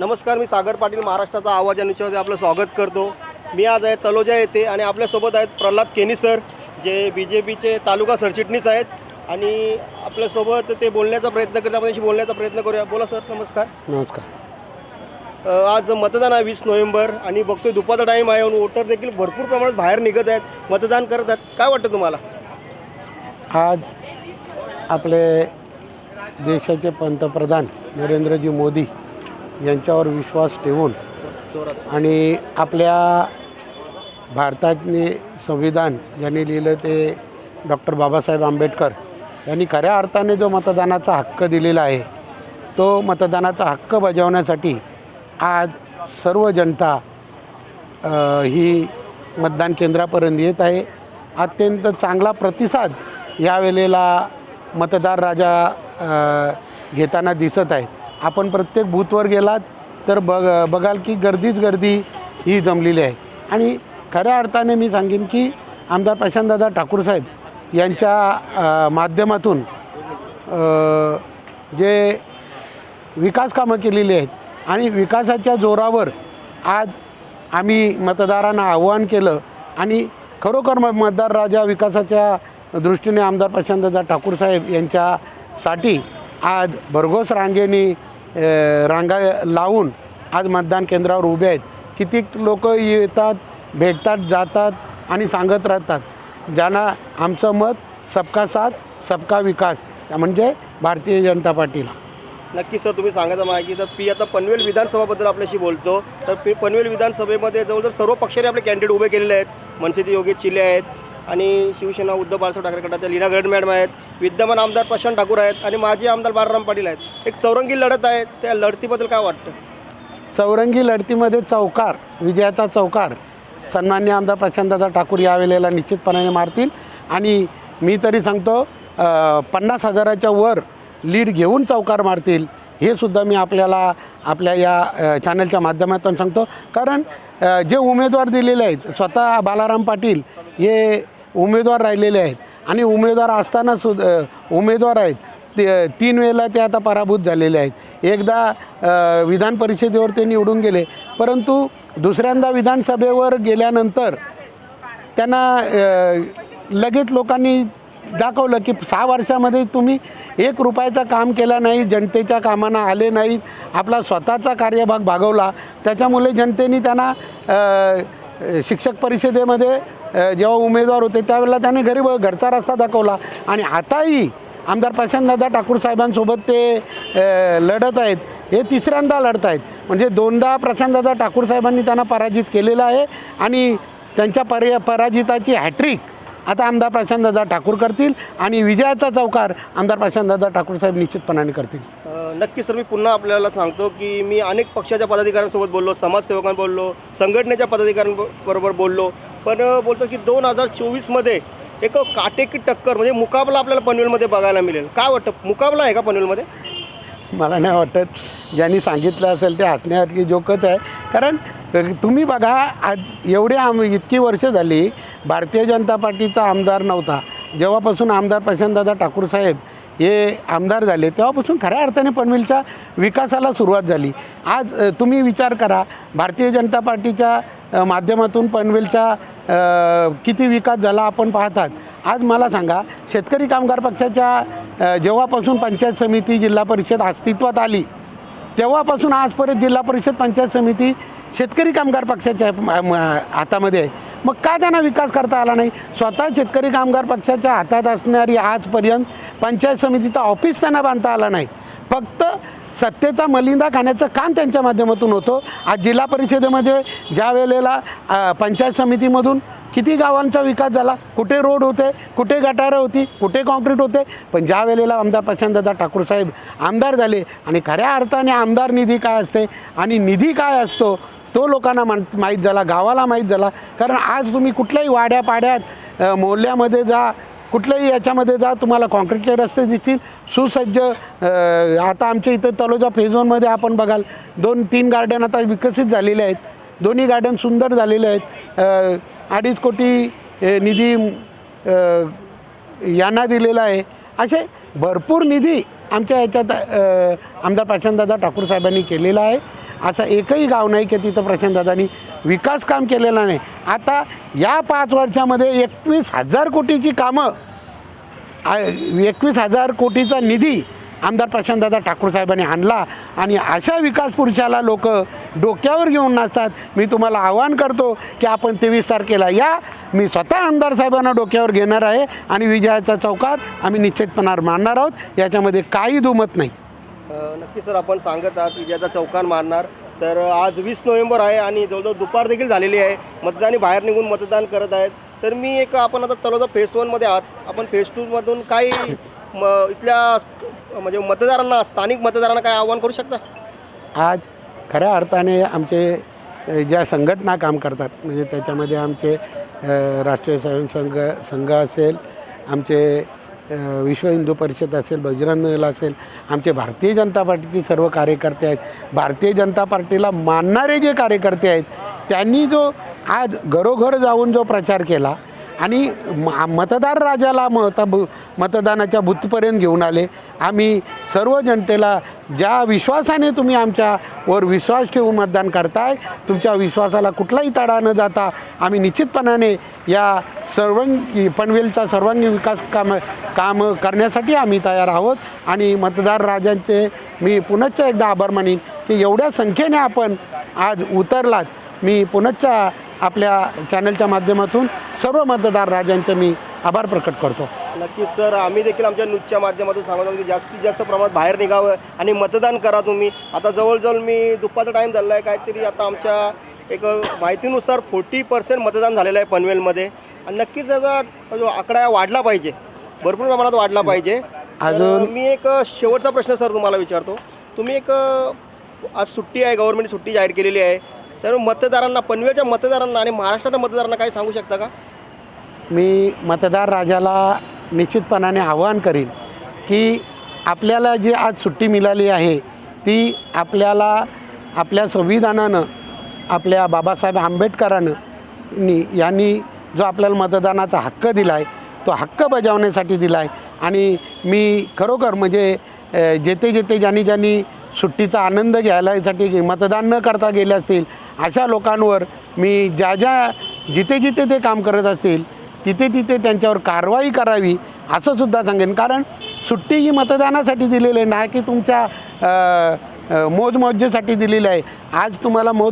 नमस्कार मी सागर पाटील महाराष्ट्राचा आवाज या निश्चितमध्ये आपलं स्वागत करतो. मी आज आहे तलोजा येथे आणि आपल्यासोबत आहेत प्रल्हाद केनी सर जे बी जे पीचे तालुका सरचिटणीस आहेत. आणि आपल्यासोबत ते बोलण्याचा प्रयत्न करतात आपण बोलण्याचा प्रयत्न करूया. बोला सर नमस्कार. नमस्कार. आज मतदान आहे वीस नोव्हेंबर आणि बघतोय दुपारचा टाईम आहे आणि वोटर देखील भरपूर प्रमाणात बाहेर निघत आहेत. मतदान करत आहेत. काय वाटतं तुम्हाला? आज आपले देशाचे पंतप्रधान नरेंद्रजी मोदी यांच्यावर विश्वास ठेवून आणि आपल्या भारताने संविधान ज्यांनी लिहिलं ते डॉक्टर बाबासाहेब आंबेडकर यांनी खऱ्या अर्थाने जो मतदानाचा हक्क दिलेला आहे तो मतदानाचा हक्क बजावण्यासाठी आज सर्व जनता ही मतदान केंद्रापर्यंत येत आहे. अत्यंत चांगला प्रतिसाद यावेळेला मतदार राजा घेताना दिसत आहेत. आपण प्रत्येक बूथवर गेलात तर बघ बघाल की गर्दीच गर्दी ही जमलेली आहे. आणि खऱ्या अर्थाने मी सांगेन की आमदार प्रशांतदादा ठाकूर साहेब यांच्या माध्यमातून जे विकास कामं केलेली आहेत आणि विकासाच्या जोरावर आज आम्ही मतदारांना आव्हान केलं आणि खरोखर म मतदार राजा विकासाच्या दृष्टीने आमदार प्रशांतदादा ठाकूर साहेब यांच्यासाठी आज भरघोस रांगेने रांगा लावून आज मतदान केंद्रावर उभे आहेत. कितीक लोक येतात भेटतात जातात आणि सांगत राहतात. ज्यांना आमचं मत सबका साथ सबका विकास म्हणजे भारतीय जनता पार्टीला. नक्की सर तुम्ही सांगायचं माहिती तर पी आता पनवेल विधानसभाबद्दल आपल्याशी बोलतो तर पी पनवेल विधानसभेमध्ये जवळजवळ सर्व पक्षाने आपले कॅन्डिडेट उभे केलेले आहेत. मनसेचे योगी चिले आहेत आणि शिवसेना उद्धव बाळासाहेब ठाकरे गटाच्या लीना गड मॅडम आहेत विद्यमान आमदार प्रशांत ठाकूर आहेत आणि माजी आमदार बाळाराम पाटील आहेत. एक चौरंगी लढत आहे त्या लढतीबद्दल काय वाटतं? चौरंगी लढतीमध्ये चौकार विजयाचा चौकार सन्मान्य आमदार प्रशांतदादा ठाकूर यावेळेला निश्चितपणाने मारतील. आणि मी तरी सांगतो पन्नास हजाराच्या वर लीड घेऊन चौकार मारतील हे सुद्धा मी आपल्याला आपल्या या चॅनलच्या माध्यमातून सांगतो. कारण जे उमेदवार दिलेले आहेत स्वतः बालाराम पाटील हे उमेदवार राहिलेले आहेत. आणि उमेदवार असताना सुद्धा उमेदवार आहेत. ते तीन वेळेला ते आता पराभूत झालेले आहेत. एकदा विधान परिषदेवर ते निवडून गेले. परंतु दुसऱ्यांदा विधानसभेवर गेल्यानंतर त्यांना लगेच लोकांनी दाखवलं की सहा वर्षामध्ये तुम्ही एक रुपयाचं काम केला नाही जनतेच्या कामांना आले नाहीत. आपला स्वतःचा कार्यभाग भागवला. त्याच्यामुळे जनतेने त्यांना शिक्षक परिषदेमध्ये जेव्हा उमेदवार होते त्यावेळेला त्याने घरी घरचा रस्ता दाखवला. आणि आताही आमदार प्रशांतदादा ठाकूर साहेबांसोबत ते लढत आहेत. हे तिसऱ्यांदा लढत आहेत. म्हणजे दोनदा प्रशांतदादा ठाकूर साहेबांनी त्यांना पराजित केलेलं आहे आणि त्यांच्या पर्य पराजिताची हॅट्रिक आता आमदार प्रशांतदादा ठाकूर करतील आणि विजयाचा चौकार आमदार प्रशांतदादा ठाकूर साहेब निश्चितपणाने करतील. नक्की सर मी पुन्हा आपल्याला सांगतो की मी अनेक पक्षाच्या पदाधिकाऱ्यांसोबत बोललो समाजसेवकांना बोललो संघटनेच्या पदाधिकाऱ्यांबरोबर बोललो. पण बोलतात की दोन हजार चोवीसमध्ये एक काटेकी टक्कर म्हणजे मुकाबला आपल्याला पनवेलमध्ये बघायला मिळेल. काय वाटतं? मुकाबला आहे का पनवेलमध्ये? मला नाही वाटत. ज्यांनी सांगितलं असेल ते हसण्यासारखी जोकच आहे. कारण तुम्ही बघा आज एवढे आम इतकी वर्ष झाली भारतीय जनता पार्टीचा आमदार नव्हता. जेव्हापासून आमदार प्रशांतदादा ठाकूर साहेब हे आमदार झाले तेव्हापासून खऱ्या अर्थाने पनवेलच्या विकासाला सुरुवात झाली. आज तुम्ही विचार करा भारतीय जनता पार्टीच्या माध्यमातून पनवेलच्या किती विकास झाला आपण पाहतात. आज मला सांगा शेतकरी कामगार पक्षाच्या जेव्हापासून पंचायत समिती जिल्हा परिषद अस्तित्वात आली तेव्हापासून आजपर्यंत जिल्हा परिषद पंचायत समिती शेतकरी कामगार पक्षाच्या हातामध्ये आहे. मग का त्यांना विकास करता आला नाही? स्वतः शेतकरी कामगार पक्षाच्या हातात असणारी आजपर्यंत पंचायत समितीचं ऑफिस त्यांना बांधता आला नाही. फक्त सत्तेचा मलिंदा खाण्याचं काम त्यांच्या माध्यमातून होतं. आज जिल्हा परिषदेमध्ये ज्या वेळेला पंचायत समितीमधून किती गावांचा विकास झाला? कुठे रोड होते? कुठे गटारं होती? कुठे कॉन्क्रीट होते? पण ज्या वेळेला आमदार प्रशांतदादा ठाकूर साहेब आमदार झाले आणि खऱ्या अर्थाने आमदार निधी काय असते आणि निधी काय असतो तो लोकांना मान माहीत झाला गावाला माहीत झाला. कारण आज तुम्ही कुठल्याही वाड्या पाड्यात मोहल्ल्यामध्ये जा कुठल्याही याच्यामध्ये जा तुम्हाला कॉन्क्रीटचे रस्ते दिसतील. सुसज्ज आता आमच्या इथं तलोजा फेज वनमध्ये आपण बघाल दोन तीन गार्डन आता विकसित झालेले आहेत. दोन्ही गार्डन सुंदर झालेले आहेत. अडीच कोटी निधी यांना दिलेला आहे. असे भरपूर निधी आमच्या याच्यात आमदार प्रशांतदादा ठाकूर साहेबांनी केलेला आहे. असं एकही गाव नाही की तिथं प्रशांतदादांनी विकास काम केलेलं नाही. आता या पाच वर्षामध्ये एकवीस हजार कोटीची कामं एकवीस हजार कोटीचा निधी आमदार प्रशांतदादा ठाकूर साहेबांनी आणला आणि अशा विकास पुरुषाला लोक डोक्यावर घेऊन नाचतात. मी तुम्हाला आवाहन करतो की आपण तेवीस तारखेला या. मी स्वतः आमदार साहेबांना डोक्यावर घेणार आहे आणि विजयाच्या चौकात आम्ही निश्चितपणावर मानणार आहोत. याच्यामध्ये काही दुमत नाही. नक्की सर आपण सांगत आहात विजयाचा चौकान मारणार तर आज वीस नोव्हेंबर आहे आणि जवळजवळ दुपार देखील झालेली आहे. मतदानी बाहेर निघून मतदान करत आहेत. तर मी एक आपण आता तलोजा फेस वनमध्ये आहात. आपण फेस टूमधून काही म इथल्या म्हणजे मतदारांना स्थानिक मतदारांना काय आव्हान करू शकता? आज खऱ्या अर्थाने आमचे ज्या संघटना काम करतात म्हणजे त्याच्यामध्ये आमचे राष्ट्रीय स्वयंसंघ संघ असेल आमचे विश्व हिंदू परिषद असेल बजरंग दल असेल आमचे भारतीय जनता पार्टीचे सर्व कार्यकर्ते आहेत. भारतीय जनता पार्टीला मानणारे जे कार्यकर्ते आहेत त्यांनी जो आज घरोघर जाऊन जो प्रचार केला आणि मतदार राजाला मत बु मतदानाच्या बुथपर्यंत घेऊन आले. आम्ही सर्व जनतेला ज्या विश्वासाने तुम्ही आमच्यावर विश्वास ठेवून मतदान करताय तुमच्या विश्वासाला कुठलाही तडा न जाता आम्ही निश्चितपणाने या सर्वांगी पनवेलचा सर्वांगीण विकास काम काम करण्यासाठी आम्ही तयार आहोत आणि मतदार राजांचे मी पुनश्च एकदा आभार मानीन की एवढ्या संख्येने आपण आज उतरलात. मी पुनश्च आपल्या चॅनलच्या माध्यमातून सर्व मतदार राजांचे मी आभार प्रकट करतो. नक्कीच सर. आम्ही देखील आमच्या न्यूजच्या माध्यमातून सांगत आहोत की जास्तीत जास्त प्रमाणात बाहेर निघावं आणि मतदान करा तुम्ही. आता जवळजवळ मी दुपारचा टाईम झाला आहे काहीतरी आता आमच्या एक माहितीनुसार फोर्टी पर्सेंट मतदान झालेलं आहे पनवेलमध्ये. आणि नक्कीच याचा जो आकडा वाढला पाहिजे. भरपूर प्रमाणात वाढला पाहिजे. अजून- मी एक शेवटचा प्रश्न सर तुम्हाला विचारतो. तुम्ही एक आज सुट्टी आहे गव्हर्नमेंट सुट्टी जाहीर केलेली आहे. तर मतदारांना पनवेलच्या मतदारांना आणि महाराष्ट्राच्या मतदारांना काय सांगू शकता का? मी मतदार राजाला निश्चितपणाने आवाहन करीन की आपल्याला जी आज सुट्टी मिळाली आहे ती आपल्याला आपल्या संविधानानं आपल्या बाबासाहेब आंबेडकरांनी यांनी जो आपल्याला मतदानाचा हक्क दिला आहे तो हक्क बजावण्यासाठी दिला आहे आणि मी खरोखर म्हणजे जेथे जेथे ज्यांनी ज्यांनी सुट्टीचा आनंद घ्यायलासाठी मतदान न करता गेले असतील अशा लोकांवर मी ज्या ज्या जिथे जिथे ते काम करत असतील तिथे तिथे त्यांच्यावर कारवाई करावी असं सुद्धा सांगेन. कारण सुट्टी ही मतदानासाठी दिलेली आहे ना की तुमच्या अ, दिलेली आहे. आज तुम्हाला मोज